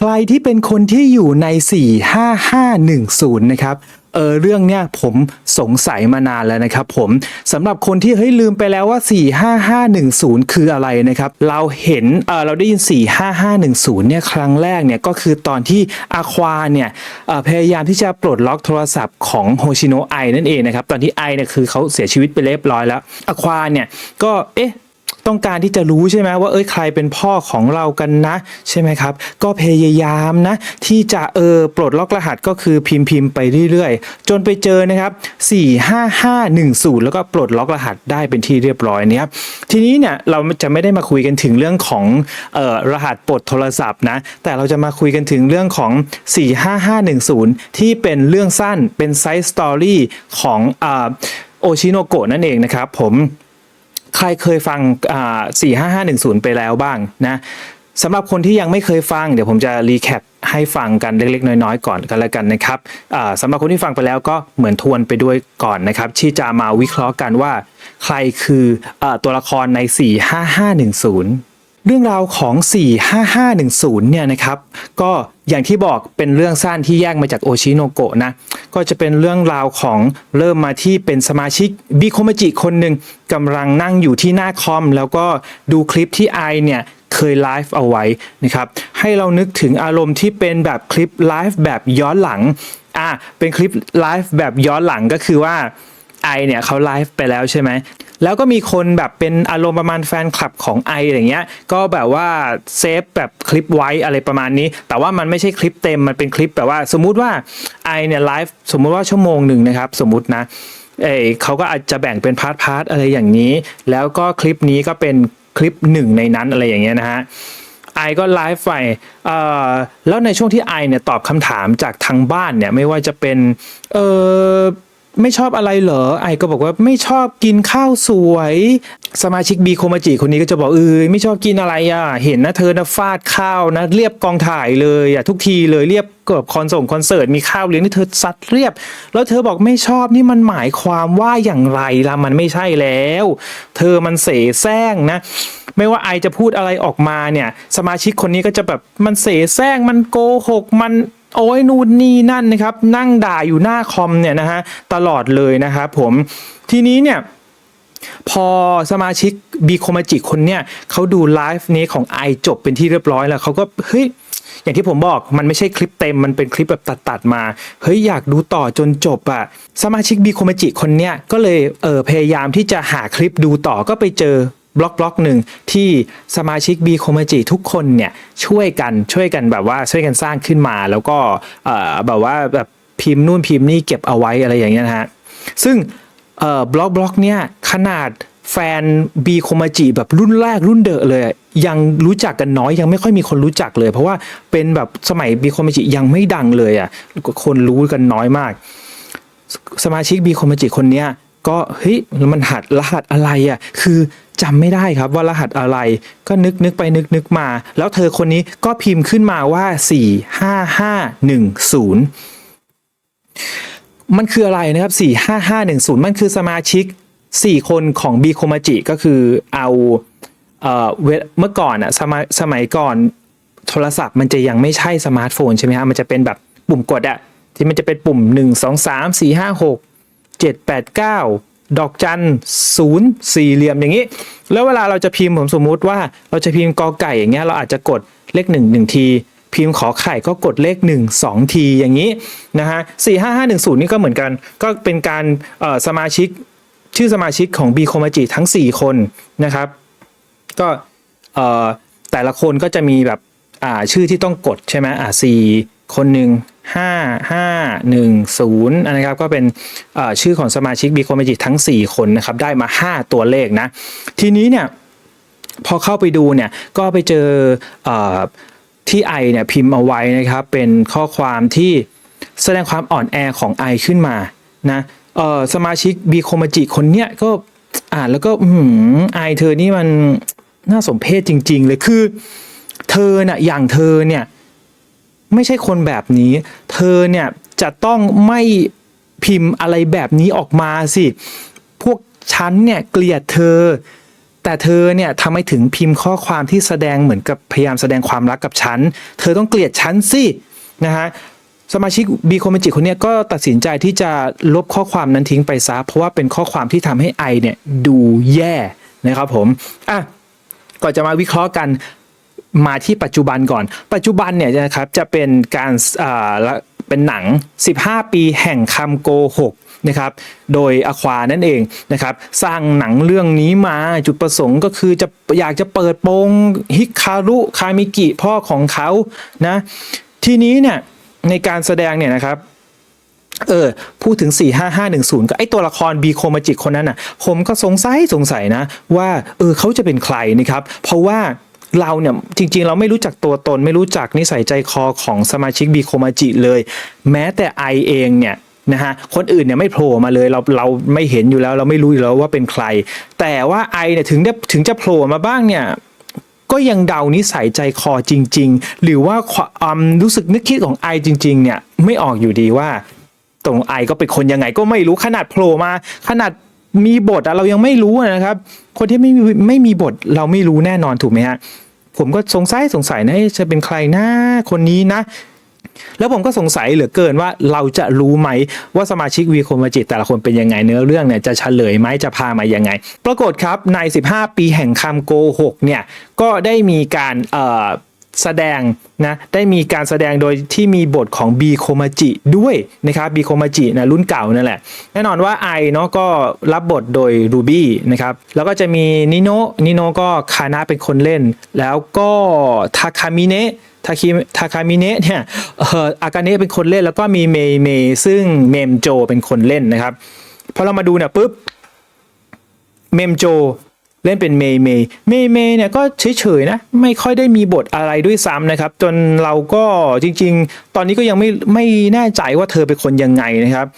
ใครที่เป็นคนที่อยู่ใน 45510 นะครับเออเรื่องเนี้ยผมสงสัยมานานแล้วนะครับผมสำหรับคนที่เฮ้ยลืมไปแล้วว่า 45510 คืออะไรนะครับ เราเห็นเออเราได้ยิน 45510 เนี่ยครั้งแรกเนี่ยก็คือตอนที่อาควาเนี่ยพยายามที่จะปลดล็อกโทรศัพท์ของโฮชิโนะไอนั่นเองนะครับ ตอนที่ไอเนี่ยคือเขาเสียชีวิตไปเรียบร้อยแล้วอาควาเนี่ยก็เอ๊ะ ต้องการที่จะรู้ใช่ไหมว่าเอ้ยใครเป็นพ่อของเรากันนะ ใช่ไหมครับ ก็พยายามนะ ที่จะเออปลดล็อกรหัสก็คือพิมพ์พิมพ์ไปเรื่อยๆ จนไปเจอนะครับ 45510 แล้วก็ปลดล็อกรหัสได้เป็นที่เรียบร้อยเนะครับทีนี้เนี่ยเราจะไม่ได้มาคุยกันถึงเรื่องของเออรหัสปลดโทรศัพท์นะแต่เราจะมาคุยกันถึงเรื่องของ 45510 ที่เป็นเรื่องสั้นเป็นไซส์สตอรี่ของอโอชิโนโกะนั่นเองนะครับผม ใครเคยฟังอ่า45510ไปแล้วบ้างนะสำหรับคนที่ยังไม่เคยฟัง เดี๋ยวผมจะรีแคปให้ฟังกันเล็ก ๆ น้อย ๆ ก่อนกันแล้วกันนะครับสำหรับคนที่ฟังไปแล้วก็เหมือนทวนไปด้วยก่อนนะครับ ที่จะมาวิเคราะห์กันว่า ใครคืออตัวละครใน 45510 เรื่องราวของ 45510 เนี่ยนะครับ ก็อย่างที่บอกเป็นเรื่องสั้นที่แยกมาจากโอชิโนโกะนะ ก็จะเป็นเรื่องราวของเริ่มมาที่เป็นสมาชิกบิโคมจิคนหนึ่งกำลังนั่งอยู่ที่หน้าคอม แล้วก็ดูคลิปที่ไอเนี่ยเคยไลฟ์เอาไว้นะครับ ให้เรานึกถึงอารมณ์ที่เป็นแบบคลิปไลฟ์แบบย้อนหลัง อะเป็นคลิปไลฟ์แบบย้อนหลังก็คือว่า ไอเนี่ยเขาไลฟ์ไปแล้วใช่ไหมแล้วก็มีคนแบบเป็นอารมณ์ประมาณแฟนคลับของไออย่างเงี้ย ก็แบบว่าเซฟแบบคลิปไว้อะไรประมาณนี้ แต่ว่ามันไม่ใช่คลิปเต็มมันเป็นคลิปแบบว่าสมมุติว่าไอเนี่ยไลฟ์สมมุติว่าชั่วโมงหนึ่งนะครับสมมุตินะเอเขาก็อาจจะแบ่งเป็นพาร์ทพาร์ทอะไรอย่างนี้ แล้วก็คลิปนี้ก็เป็นคลิปหนึ่งในนั้นอะไรอย่างเงี้ยนะฮะไอก็ไลฟ์ไปเอ่อแล้วในช่วงที่ไอเนี่ยตอบคำถามจากทางบ้านเนี่ยไม่ว่าจะเป็นเออ ไม่ชอบอะไรเหรอไอก็บอกว่าไม่ชอบกินข้าวสวย สมาชิกบีโคมาจิคนนี้ก็จะบอกเออไม่ชอบกินอะไรอะ เห็นนะเธอนะฟาดข้าวนะ เรียบกองถ่ายเลยอะทุกทีเลยเรียบเกือบคอนส่งคอนเสิร์ตมีข้าวเลี้ยงที่เธอซัดเรียบ แล้วเธอบอกไม่ชอบนี่มันหมายความว่าอย่างไรล่ะมันไม่ใช่แล้ว เธอมันเสแสร้งนะไม่ว่าไอจะพูดอะไรออกมาเนี่ย สมาชิกคนนี้ก็จะแบบมันเสแสร้งมันโกหกมัน โอ้ยนู่นนี่นั่นนะครับ นั่งด่าอยู่หน้าคอมเนี่ยนะฮะตลอดเลยนะครับผมทีนี้เนี่ยพอสมาชิกบีโคมาจิคนเนี่ยเขาดูไลฟ์นี้ของไอจบเป็นที่เรียบร้อยแล้วเขาก็เฮ้ยอย่างที่ผมบอกมันไม่ใช่คลิปเต็มมันเป็นคลิปแบบตัดๆมาเฮ้ยอยากดูต่อจนจบอะสมาชิกบีโคมาจิคนเนี้ยก็เลยเออพยายามที่จะหาคลิปดูต่อก็ไปเจอ บล็อกบล็อกหนึ่งที่สมาชิกบีโคมาจิทุกคนเนี่ยช่วยกันช่วยกันแบบว่าช่วยกันสร้างขึ้นมา แล้วก็เออแบบว่าแบบพิมพ์นู่นพิมพ์นี่เก็บเอาไว้อะไรอย่างเงี้ยนะฮะซึ่งเอ่อบล็อกบล็อกเนี่ยขนาดแฟนบีโคมาจิแบบรุ่นแรกรุ่นเดอะเลย ยังรู้จักกันน้อยยังไม่ค่อยมีคนรู้จักเลย เพราะว่าเป็นแบบสมัยบีโคมาจิยังไม่ดังเลยอะคนรู้กันน้อยมาก สมาชิกบีโคมาจิคนเนี้ยก็เฮ้ยแล้วมันหัดรหัสอะไรอะคือ จำไม่ได้ครับว่ารหัสอะไร ก็นึกนึกไปนึกนึกมา แล้วเธอคนนี้ก็พิมพ์ขึ้นมาว่า 45510 มันคืออะไรนะครับ 45510 มันคือสมาชิก 4 คนของบีโคมาจิก็คือเอาเอเมื่อก่อนอะสมัยสมัยก่อนโทรศัพท์มันจะยังไม่ใช่สมาร์ทโฟนใช่ไหมฮะมันจะเป็นแบบปุ่มกดอะที่มันจะเป็นปุ่ม 1 2 3 4 5 6 7 8 9 ดอกจันศูนย์สี่เหลี่ยมอย่างนี้ แล้วเวลาเราจะพิมพ์ผมสมมุติว่าเราจะพิมพ์กอไก่อย่างเงี้ยเราอาจจะกดเลขหนึ่งหนึ่งทีพิมพ์ขอไข่ก็กดเลข 1 2 ทีอย่างนี้นะฮะ4 5 5 1 0นี่ก็เหมือนกัน ก็เป็นการสมาชิกชื่อสมาชิกของบีโคมาจิทั้ง 4 คนนะครับ ก็แต่ละคนก็จะมีแบบอ่าชื่อที่ต้องกดใช่ไหมอ่าสี่ คนหนึ่งห้าห้าหนึ่งศูนย์นะครับก็เป็นชื่อของสมาชิกบีโคมาจิทั้ง 4 คนนะครับได้มา 5 ตัวเลขนะ ทีนี้เนี่ยพอเข้าไปดูเนี่ยก็ไปเจอเอที่ไอเนี่ยพิมพ์เอาไว้นะครับ เป็นข้อความที่แสดงความอ่อนแอของไอขึ้นมานะสมาชิกบีโคมาจิคนเนี้ยก็อ่านแล้วก็อืมไอเธอนี่มันน่าสมเพชจริง ๆ เลยคือ เธอน่ะอย่างเธอเนี่ย ไม่ใช่คนแบบนี้ เธอเนี่ยจะต้องไม่พิมพ์อะไรแบบนี้ออกมาสิ พวกฉันเนี่ยเกลียดเธอ แต่เธอเนี่ยทำไมถึงพิมพ์ข้อความที่แสดงเหมือนกับพยายามแสดงความรักกับฉัน เธอต้องเกลียดฉันสินะฮะสมาชิกบีคเมจิคนนี้ก็ตัดสินใจที่จะลบข้อความนั้นทิ้งไปซะ เพราะว่าเป็นข้อความที่ทำให้ไอเนี่ยดูแย่นะครับผมอะก่อนจะมาวิเคราะห์กัน มาที่ปัจจุบันก่อน ปัจจุบันเนี่ยนะครับจะเป็นการเป็นหนัง 15 ปีแห่งคำโกหกนะครับ โดยอควานั่นเองนะครับ สร้างหนังเรื่องนี้มาจุดประสงค์ก็คือจะอยากจะเปิดโปงฮิคารุคามิกิพ่อของเขานะ ทีนี้เนี่ยในการแสดงเนี่ยนะครับเออพูดถึง 45510 ก็ไอตัวละครบีโคมาจิคนนั้นน่ะ ผมก็สงสัยสงสัยนะ ว่าเออเขาจะเป็นใครนะครับ เพราะว่า เราเนี่ยจริงๆ เราไม่รู้จักตัวตนไม่รู้จักนิสัยใจคอของสมาชิกบีโคมาจิเลย แม้แต่ไอเองเนี่ยนะฮะคนอื่นเนี่ยไม่โผล่มาเลยเราเราไม่เห็นอยู่แล้ว เราไม่รู้อยู่แล้วว่าเป็นใคร แต่ว่าไอเนี่ยถึงได้ถึงจะโผล่มาบ้างเนี่ยก็ยังเดานิสัยใจคอจริง ๆ หรือว่าความรู้สึกนึกคิดของไอจริง ๆ เนี่ยไม่ออกอยู่ดีว่าตรงไอก็เป็นคนยังไงก็ไม่รู้ขนาดโผล่มาขนาด มีบทอะเรายังไม่รู้นะครับ คนที่ไม่มีไม่มีบทเราไม่รู้แน่นอนถูกไหมฮะผมก็สงสัยสงสัยนะจะเป็นใครนะคนนี้นะ แล้วผมก็สงสัยเหลือเกินว่าเราจะรู้ไหมว่าสมาชิกวีคมจิตแต่ละคนเป็นยังไงเนื้อเรื่องเนี่ยจะเฉลยไหมจะพามายังไง ปรากฏครับใน 15 ปีแห่งคำโกหกเนี่ยก็ได้มีการเอ่อ แสดงนะได้มีการแสดงโดยที่มีบทของบีโคมาจิด้วยนะครับบีโคมาจินะรุ่นเก่านั่นแหละ แน่นอนว่าไอเนาะก็รับบทโดยรูบี้นะครับแล้วก็จะมีนิโนนิโนก็คานะเป็นคนเล่น แล้วก็ทาคามิเนะทาคิทาคามิเนะเนี่ยเอออากาเนะเป็นคนเล่นแล้วก็มีเมย์เมย์ซึ่งเมมโจเป็นคนเล่นนะครับพอเรามาดูเนี่ยปุ๊บเมมโจ เล่นเป็นเมย์เมย์เมย์เมย์เนี่ยก็เฉยๆนะ ไม่ค่อยได้มีบทอะไรด้วยซ้ำนะครับ จนเราก็จริงๆ ตอนนี้ก็ยังไม่ไม่แน่ใจว่าเธอเป็นคนยังไงนะครับ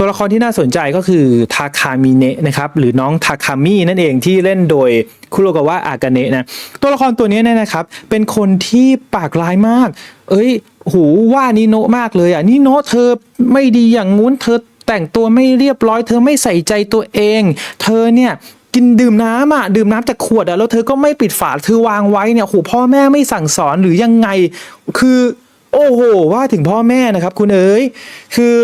ตัวละครที่น่าสนใจก็คือทาคามิเนะนะครับหรือน้องทาคามินั่นเองที่เล่นโดยคุโรกาวะอากาเนะนะตัวละครตัวนี้เนี่ยนะครับ เป็นคนที่ปากร้ายมาก เอ้ย หูว่านิโนะมากเลยอะนิโนะเธอไม่ดีอย่างงู้นเธอแต่งตัวไม่เรียบร้อย เธอไม่ใส่ใจตัวเอง เธอเนี่ย กินดื่มน้ำอะดื่มน้ำจากขวดอะแล้วเธอก็ไม่ปิดฝาเธอวางไว้เนี่ยโหพ่อแม่ไม่สั่งสอนหรือยังไง คือโอ้โหว่าถึงพ่อแม่นะครับ คุณเอ๋ยคือ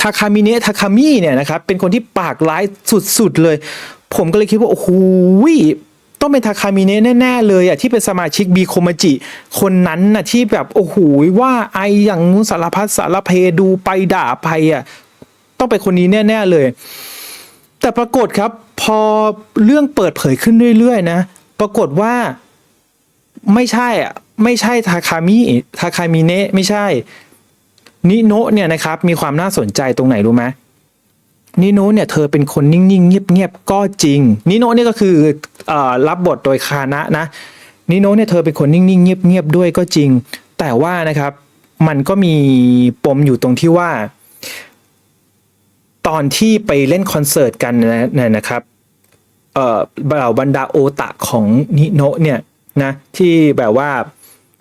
ทาคามิเนะทาคามิเนี่ยนะครับเป็นคนที่ปากร้ายสุดๆเลย ผมก็เลยคิดว่าโอ้โหต้องเป็นทาคามิเนะแน่ๆเลยอะที่เป็นสมาชิกบีโคมาจิ คนนั้นน่ะที่แบบโอ้โหว่าไออย่างนู้นสารพัดสารเพดูไปด่าไปอะต้องเป็นคนนี้แน่ๆเลย แต่ปรากฏครับ พอเรื่องเปิดเผยขึ้นเรื่อยๆนะ ปรากฏว่าไม่ใช่อะ ไม่ใช่ทาคามิทาคามิเนะไม่ใช่ นิโนะเนี่ยนะครับ มีความน่าสนใจตรงไหนรู้ไหมนิโนะเนี่ยเธอเป็นคนนิ่งๆ เงียบๆ ก็จริง นิโนะเนี่ยก็คืออรับบทโดยคานะนะ นิโนะเนี่ยเธอเป็นคนนิ่งๆ เงียบๆ ด้วยก็จริง แต่ว่านะครับ มันก็มีปมอยู่ตรงที่ว่า ตอนที่ไปเล่นคอนเสิร์ตกันนะนะครับเอ่อเหล่าบรรดาโอตะของนิโนะเนี่ยนะที่แบบว่า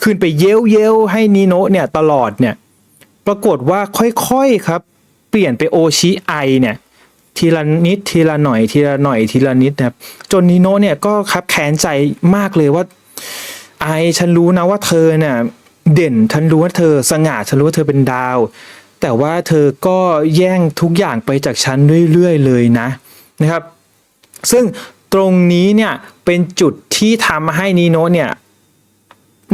ขึ้นไปเย้ยวเย้ยวให้นิโนะเนี่ยตลอดเนี่ยปรากฏว่าค่อยๆครับ เปลี่ยนไปโอชิไอเนี่ยทีละนิดทีละหน่อยทีละหน่อยทีละนิดนะครับจนนิโนะเนี่ยก็ครับแค้นใจมากเลยว่าไอฉันรู้นะว่าเธอเนี่ยเด่นฉันรู้ว่าเธอสง่าฉันรู้ว่าเธอเป็นดาว แต่ว่าเธอก็แย่งทุกอย่างไปจากฉันเรื่อยๆเลยนะนะครับ ซึ่งตรงนี้เนี่ยเป็นจุดที่ทำให้นิโนเนี่ย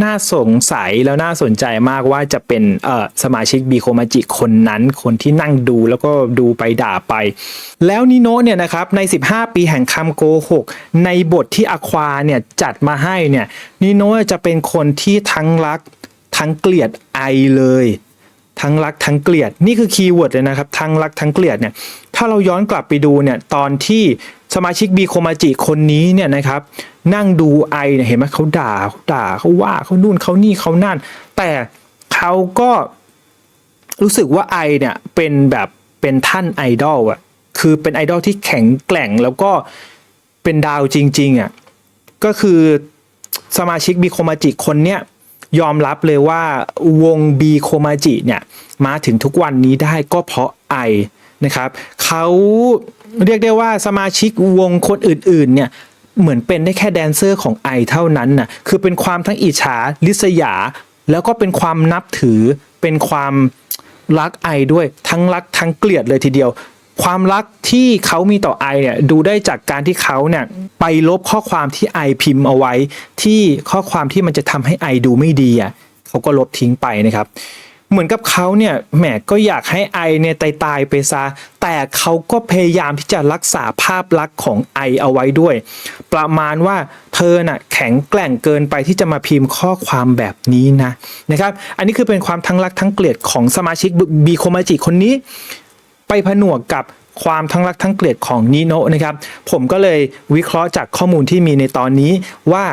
น่าสงสัยแล้วน่าสนใจมากว่าจะเป็นเอ่อสมาชิกบีโคมาจิคนนั้น คนที่นั่งดูแล้วก็ดูไปด่าไป แล้วนิโนะเนี่ยนะครับใน 15 ปีแห่งคำโกหก ในบทที่อควาเนี่ยจัดมาให้เนี่ยนิโนะจะเป็นคนที่ทั้งรักทั้งเกลียดไอเลย ทั้งรักทั้งเกลียดนี่คือคีย์เวิร์ดเลยนะครับทั้งรักทั้งเกลียดเนี่ยถ้าเราย้อนกลับไปดูเนี่ยตอนที่สมาชิกบีโคมาจิคนนี้เนี่ยนะครับนั่งดูไอเนี่ยเห็นไหมเขาด่าเขาด่าเขาว่าเขานู่นเขานี่เขานั่น แต่เขาก็รู้สึกว่าไอเนี่ยเป็นแบบเป็นท่านไอดอลอะคือเป็นไอดอลที่แข็งแกร่งแล้วก็เป็นดาวจริงๆอะก็คือสมาชิกบีโคมาจิคนเนี้ย ยอมรับเลยว่าวงบีโคมาจิเนี่ยมาถึงทุกวันนี้ได้ก็เพราะไอนะครับเขาเรียกได้ว่าสมาชิกวงคนอื่นๆเนี่ยเหมือนเป็นได้แค่แดนเซอร์ของไอเท่านั้นน่ะคือเป็นความทั้งอิจฉาลิษยา แล้วก็เป็นความนับถือเป็นความรักไอด้วยทั้งรักทั้งเกลียดเลยทีเดียว ความรักที่เขามีต่อไอเนี่ยดูได้จากการที่เขาเนี่ยไปลบข้อความที่ไอพิมพ์เอาไว้ ที่ข้อความที่มันจะทำให้ไอดูไม่ดีอะเขาก็ลบทิ้งไปนะครับ เหมือนกับเขาเนี่ยแหมก็อยากให้ไอเนี่ยตายตายๆไปซะแต่เขาก็พยายามที่จะรักษาภาพลักษณ์ของไอเอาไว้ด้วย ประมาณว่าเธอน่ะแข็งแกร่งเกินไปที่จะมาพิมพ์ข้อความแบบนี้นะนะครับ อันนี้คือเป็นความทั้งรักทั้งเกลียดของสมาชิกบีโคมาจิคนนี้ ไปผนวกกับความทั้งรักทั้งเกลียดของนิโนะนะครับ ผมก็เลยวิเคราะห์จากข้อมูลที่มีในตอนนี้ว่า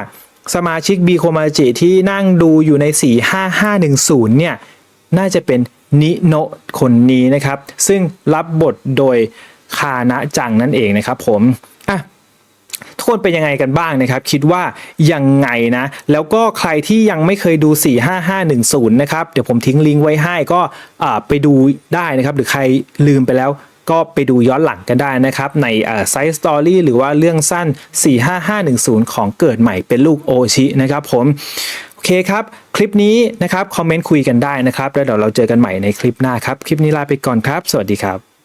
สมาชิกบีโคมาจิที่นั่งดูอยู่ใน 45510 เนี่ย น่าจะเป็นนิโนะคนนี้นะครับ ซึ่งรับบทโดยคานะจังนั่นเองนะครับผม ทุกคนเป็นยังไงกันบ้างนะครับ คิดว่ายังไงนะ แล้วก็ใครที่ยังไม่เคยดู 45510 นะครับ เดี๋ยวผมทิ้งลิงก์ไว้ให้ก็ไปดูได้นะครับ หรือใครลืมไปแล้วก็ไปดูย้อนหลังกันได้นะครับ ในไซส์สตอรี่หรือว่าเรื่องสั้น 45510 ของเกิดใหม่เป็นลูกโอชินะครับผมโอเคครับ คลิปนี้นะครับ คอมเมนต์คุยกันได้นะครับ แล้วเดี๋ยวเราเจอกันใหม่ในคลิปหน้าครับ คลิปนี้ลาไปก่อนครับ สวัสดีครับ